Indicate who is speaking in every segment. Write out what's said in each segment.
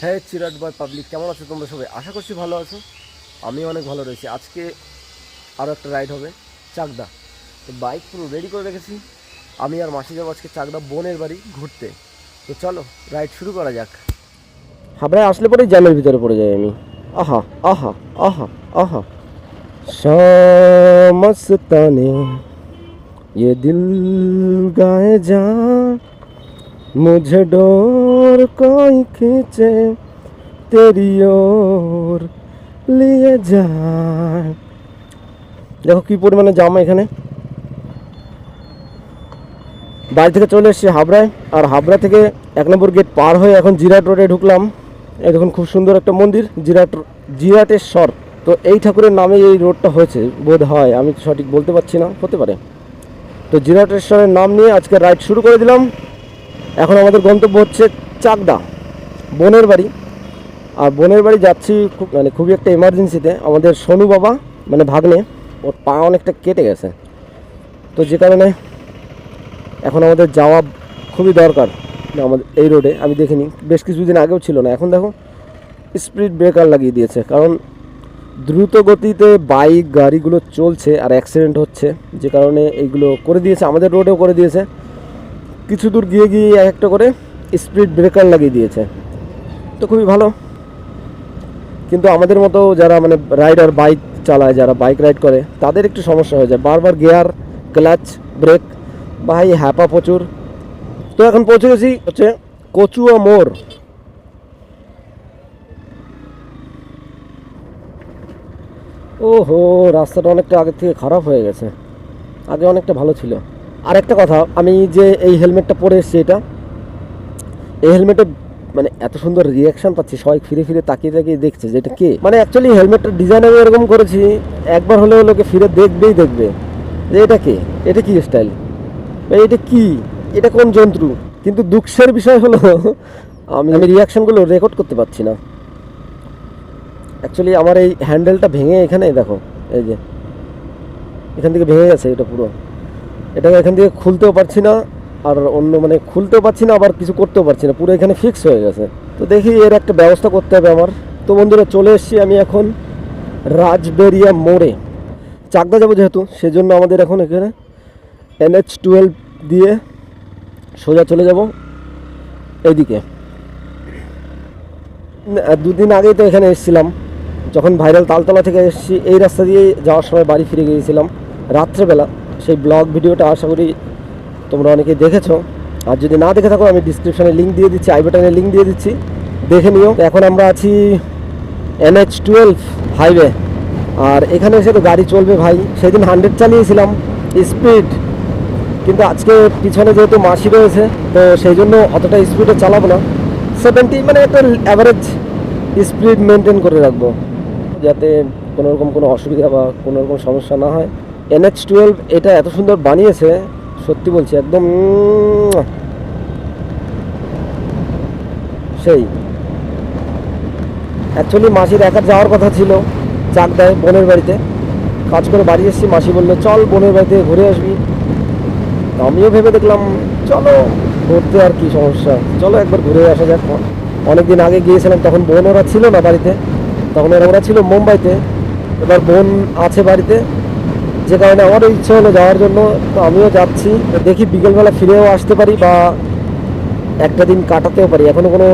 Speaker 1: হ্যাঁ চিরাট বয় পাবলিক কেমন আছো তোমরা সবাই আশা করছি ভালো আছো আমি অনেক ভালো রয়েছি আজকে আরও একটা রাইড হবে চাকদা তো বাইক পুরো রেডি করে রেখেছি আমি আর মাসি যাবো আজকে চাকদা বোনের বাড়ি ঘুরতে তো চলো রাইড শুরু করা যাক হাবড়ায় আসলে পরেই জ্যামের ভিতরে পড়ে যাই আমি আহা আহা আহা আহা শামস্তানে ये दिल गाए जा मुझे डोर कोई खींचे तेरी ओर लिए যায় দেখো কি পরিমাণে জাম এখানে বাড়ি থেকে চলে এসেছি হাবড়ায় আর হাবড়া থেকে এক নম্বর গেট পার হয়ে এখন জিরাট রোডে ঢুকলাম এই দেখুন খুব সুন্দর একটা মন্দির জিরাট জিরাটেশ্বর তো এই ঠাকুরের নামে এই রোডটা হয়েছে বোধ হয় আমি তো সঠিক বলতে পারছি না হতে পারে তো জিরাটেশ্বরের নাম নিয়ে আজকে রাইড শুরু করে দিলাম এখন আমাদের গন্তব্য হচ্ছে চাকদা, বোনের বাড়ি। আর বোনের বাড়ি যাচ্ছি খুব মানে খুবই একটা এমার্জেন্সিতে আমাদের সোনু বাবা মানে ভাগ্নে, ওর পা অনেকটা কেটে গেছে। তো যে কারণে এখন আমাদের যাওয়া খুবই দরকার আমাদের এই রোডে। আমি দেখিনি, বেশ কিছুদিন আগেও ছিল না। এখন দেখো স্পিড ব্রেকার লাগিয়ে দিয়েছে। কারণ দ্রুত গতিতে বাইক গাড়িগুলো চলছে আর অ্যাক্সিডেন্ট হচ্ছে। যে কারণে এইগুলো করে দিয়েছে, আমাদের রোডেও করে দিয়েছে। কিছু দূর গিয়ে গিয়ে এক একটা করে স্পিড ব্রেকার লাগিয়ে দিয়েছে। তো খুবই ভালো। কিন্তু আমাদের মতো যারা মানে রাইডার বাইক চালায়, যারা বাইক রাইড করে, তাদের একটু সমস্যা হয়ে যায়। বারবার গিয়ার ক্লাচ ব্রেক ভাই হ্যাপা প্রচুর। তো এখন পৌঁছে গেছি হচ্ছে কচুয়া মোড়। ওহো, রাস্তাটা অনেকটা আগের থেকে খারাপ হয়ে গেছে। আগে অনেকটা ভালো ছিল। আর একটা কথা, আমি যে এই হেলমেটটা পরে এসেছি এটা, এই হেলমেটে মানে এত সুন্দর রিয়াকশন পাচ্ছি, সবাই ফিরে ফিরে তাকিয়ে তাকিয়ে দেখছে যে এটা কে? মানে অ্যাকচুয়ালি হেলমেটটার ডিজাইন আমি এরকম করেছি, একবার হলেও লোকে ফিরে দেখবেই দেখবে যে এটা কে? এটা কি স্টাইল এটা কি? এটা কোন জন্তু কিন্তু দুঃখের বিষয় হলো, আমি আমি রিয়াকশনগুলো রেকর্ড করতে পারছি না। অ্যাকচুয়ালি আমার এই হ্যান্ডেলটা ভেঙে এখানে, দেখো, এই যে, এখান থেকে ভেঙে গেছে এটা পুরো। এটাকে এখান থেকে খুলতেও পারছি না আর অন্য মানে খুলতেও পারছি না আবার কিছু করতেও পারছি না পুরো এখানে ফিক্স হয়ে গেছে। তো দেখি এর একটা ব্যবস্থা করতে হবে আমার। তো বন্ধুরা চলে এসেছি আমি এখন রাজবেরিয়া মোড়ে। চাকদা যাব যেহেতু সেজন্য আমাদের এখন এখানে এনএচ টুয়েলভ দিয়ে সোজা চলে যাব এইদিকে। না, দুদিন আগেই তো এখানে এসেছিলাম। যখন ভাইরাল তালতলা থেকে এসেছি এই রাস্তা দিয়ে যাওয়ার সময় বাড়ি ফিরে গিয়েছিলাম। রাত্রেবেলা। সেই ব্লগ ভিডিওটা আশা করি তোমরা অনেকেই দেখেছ। আর যদি না দেখে থাকো, আমি ডিসক্রিপশানে লিঙ্ক দিয়ে দিচ্ছি আই বাটনে লিঙ্ক দিয়ে দিচ্ছি। দেখে নিও। এখন আমরা আছি এনএচ টুয়েলভ হাইওয়ে আর এখানে এসে তো গাড়ি চলবে ভাই। সেদিন হান্ড্রেড চালিয়েছিলাম স্পিড কিন্তু আজকে পিছনে যেহেতু মাসি রয়েছে, তো সেই জন্য অতটা স্পিডে চালাবো না। সেভেন্টি মানে একটা অ্যাভারেজ স্পিড মেনটেন করে রাখব। যাতে কোনো রকম কোনো অসুবিধা বা কোনো রকম সমস্যা না হয়। এনএচ টুয়েলভ এটা এত সুন্দর বানিয়েছে, সত্যি বলছি, একদম, সেই। অ্যাকচুয়ালি মাসির একা যাওয়ার কথা ছিল চাকদায় বোনের বাড়িতে। কাজ করে বাড়ি এসেছি, মাসি বলল, চল বোনের বাড়িতে ঘুরে আসবি। আমিও ভেবে দেখলাম, চলো, ঘুরতে আর কি সমস্যা। চলো একবার ঘুরে আসা যাক। অনেকদিন আগে গিয়েছিলাম, তখন বোন ওরা ছিল না বাড়িতে, তখন ওরা ওরা ছিল মুম্বাইতে। এবার বোন আছে বাড়িতে যে কারণে আমারও ইচ্ছে হলো যাওয়ার জন্য। তো আমিও যাচ্ছি। দেখি বিকেলবেলা ফিরেও আসতে পারি বা একটা দিন কাটাতেও পারি। এখনও কোনো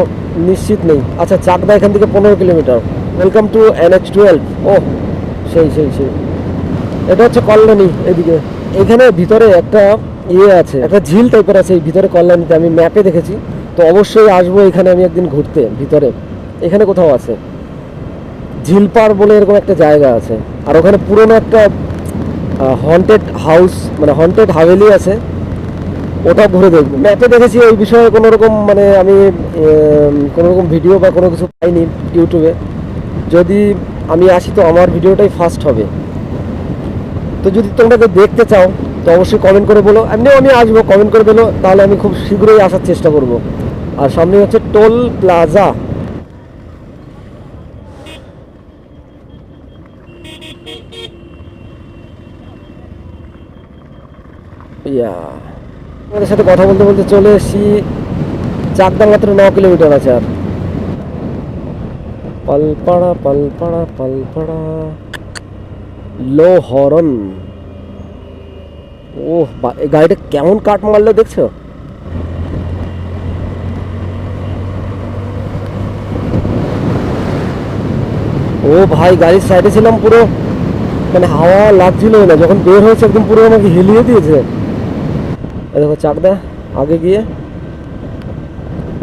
Speaker 1: নিশ্চিত নেই। আচ্ছা চাকদা এখান থেকে পনেরো kilometre. Welcome to NH twelve ও সেই সেই সেই। এটা হচ্ছে কল্যাণী এদিকে। এখানে ভিতরে একটা ইয়ে আছে, একটা ঝিল টাইপের আছে। এই ভিতরে কল্যাণীতে আমি ম্যাপে দেখেছি। তো অবশ্যই আসব এখানে আমি একদিন ঘুরতে, ভিতরে। এখানে কোথাও আছে। ঝিলপাড় বলে এরকম একটা জায়গা আছে। আর ওখানে পুরনো একটা হন্টেড হাউস মানে হন্টেড হাভেলি আছে, ওটা ঘুরে দেখব। ম্যাপে দেখেছি, ওই বিষয়ে কোনো রকম মানে আমি কোনো রকম ভিডিও বা কোনো কিছু পাইনি ইউটিউবে যদি আমি আসি তো আমার ভিডিওটাই ফার্স্ট হবে। তো যদি তোমরা দেখতে চাও, তো অবশ্যই কমেন্ট করে বলো। এমনিও আমি আসব কমেন্ট করে বলো, তাহলে আমি খুব শীঘ্রই আসার চেষ্টা করব। আর সামনে হচ্ছে টোল প্লাজা ইয়া। আমাদের সাথে কথা বলতে বলতে চলে এসেছি। চাকদা মাত্র ন কিলোমিটার আছে আর। পালপাড়া পালপাড়া পালপাড়া। লো হরন ও গাড়িটা কেমন কাট মারলো দেখছ? ও ভাই, গাড়ির সাইডে ছিলাম পুরো। মানে হাওয়া লাগছিল না। যখন বের হয়েছে, একদম পুরো আমাকে হেলিয়ে দিয়েছে। দেখো চাকদা, আগে গিয়ে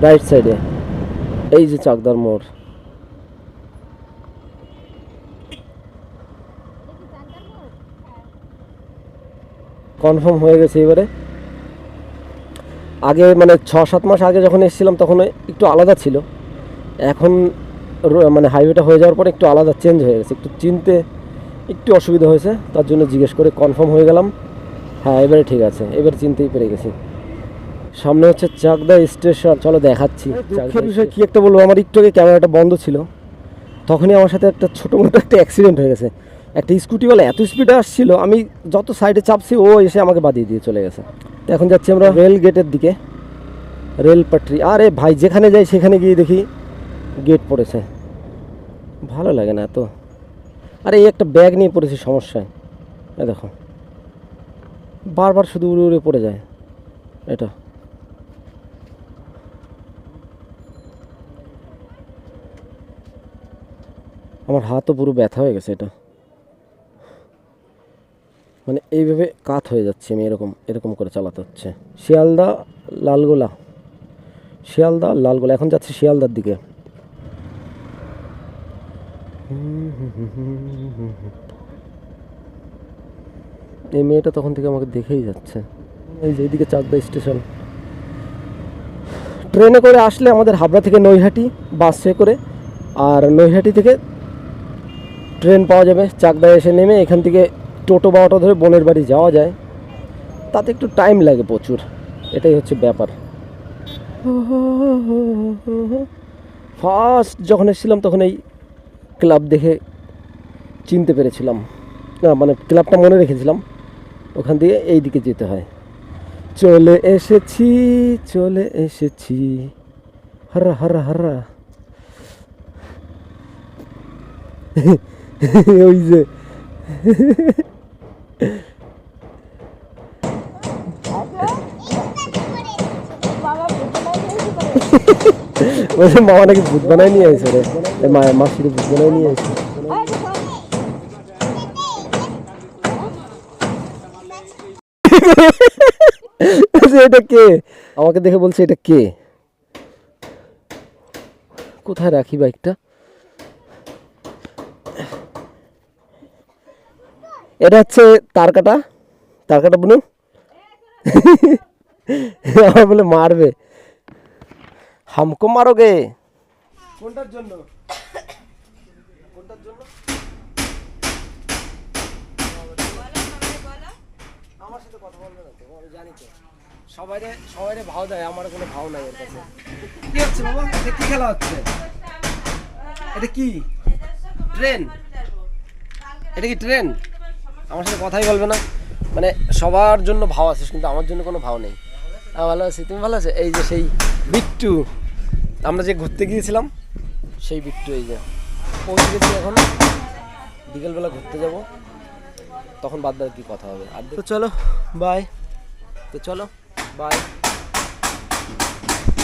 Speaker 1: রাইট সাইডে এই যে চাকদার মোড়। কনফার্ম হয়ে গেছে এবারে। আগে মানে ছ সাত মাস আগে যখন এসেছিলাম, তখন একটু আলাদা ছিল। এখন মানে হাইওয়েটা হয়ে যাওয়ার পর একটু আলাদা চেঞ্জ হয়ে গেছে। একটু চিনতে একটু অসুবিধা হয়েছে, তার জন্য জিজ্ঞেস করে কনফার্ম হয়ে গেলাম। হ্যাঁ এবারে ঠিক আছে এবার চিনতেই পেরে গেছি। সামনে হচ্ছে চাকদা স্টেশন চলো দেখাচ্ছি দুঃখের বিষয় কি একটা বলব আমার একটু আগে ক্যামেরাটা বন্ধ ছিল তখনই আমার সাথে একটা ছোটো মোটো একটা অ্যাক্সিডেন্ট হয়ে গেছে। একটা স্কুটিওয়ালা এত স্পিডে আসছিল আমি যত সাইডে চাপছি ও এসে আমাকে বাদিয়ে দিয়ে চলে গেছে। তো এখন যাচ্ছি আমরা রেল গেটের দিকে রেল পাটরি। আরে ভাই যেখানে যাই সেখানে গিয়ে দেখি গেট পড়েছে। ভালো লাগে না তো আরে এই একটা ব্যাগ নিয়ে পড়েছি সমস্যায়। দেখো। বারবার শুধু উড়ে উড়ে পড়ে যায়। এটা। আমার হাতও পুরো ব্যথা হয়ে গেছে এটা। মানে এইভাবে কাত হয়ে যাচ্ছে আমি এরকম এরকম করে চালাতে হচ্ছে। শিয়ালদা, লালগোলা। শিয়ালদা, লালগোলা। এখন যাচ্ছে শিয়ালদার দিকে। এই মেয়েটা তখন থেকে আমাকে দেখেই যাচ্ছে। এই যে এইদিকে চাকদা স্টেশন। ট্রেনে করে আসলে আমাদের হাবড়া থেকে নৈহাটি, বাসে করে। আর নৈহাটি থেকে ট্রেন পাওয়া যাবে চাকদায় এসে নেমে। এখান থেকে টোটো বা অটো ধরে বোনের বাড়ি যাওয়া যায়। তাতে একটু টাইম লাগে প্রচুর। এটাই হচ্ছে ব্যাপার। ফার্স্ট যখন এসেছিলাম তখন এই ক্লাব দেখে চিনতে পেরেছিলাম। না মানে ক্লাবটা মনে রেখেছিলাম। ওখান দিয়ে এই দিকে যেতে হয়। চলে এসেছি চলে এসেছি। হারা হারা হারা ওই যে। মামা নাকি ভূত বানাই নিয়ে আসে রে। মাসির ভূত বানাই নিয়ে আসে বলছে, এটা কে? আমাকে দেখে বলছে, এটা কে? কোথায় রাখি বাইকটা? এটা হচ্ছে তারকাটা তারকাটা বুনু। আমার বলে, মারবে। হামকো মারোগে। কোনটার জন্য? কোনটার জন্য আমার সাথে কথা বলবে না তো আমি জানি তো। সবাইরে সবাইরে ভাও দেয় আমার কোনো ভাও নাই ওর কাছে। কি হচ্ছে বাবা? এটা কি খেলা হচ্ছে? এটা কি? ট্রেন। এটা কি ট্রেন? আমার সাথে কথাই বলবে না। মানে সবার জন্য ভাও আছে কিন্তু আমার জন্য কোনো ভাও নেই। আমি ভালো আছি। তুমি ভালো আছো? এই যে সেই বিট্টু। আমরা যে ঘুরতে গিয়েছিলাম সেই বিট্টু এই যে। পৌঁছে গেছি এখন। বিকেলবেলা ঘুরতে যাব। তখন বাদ বাকি কথা হবে। আর তো চলো বাই তো চলো বাই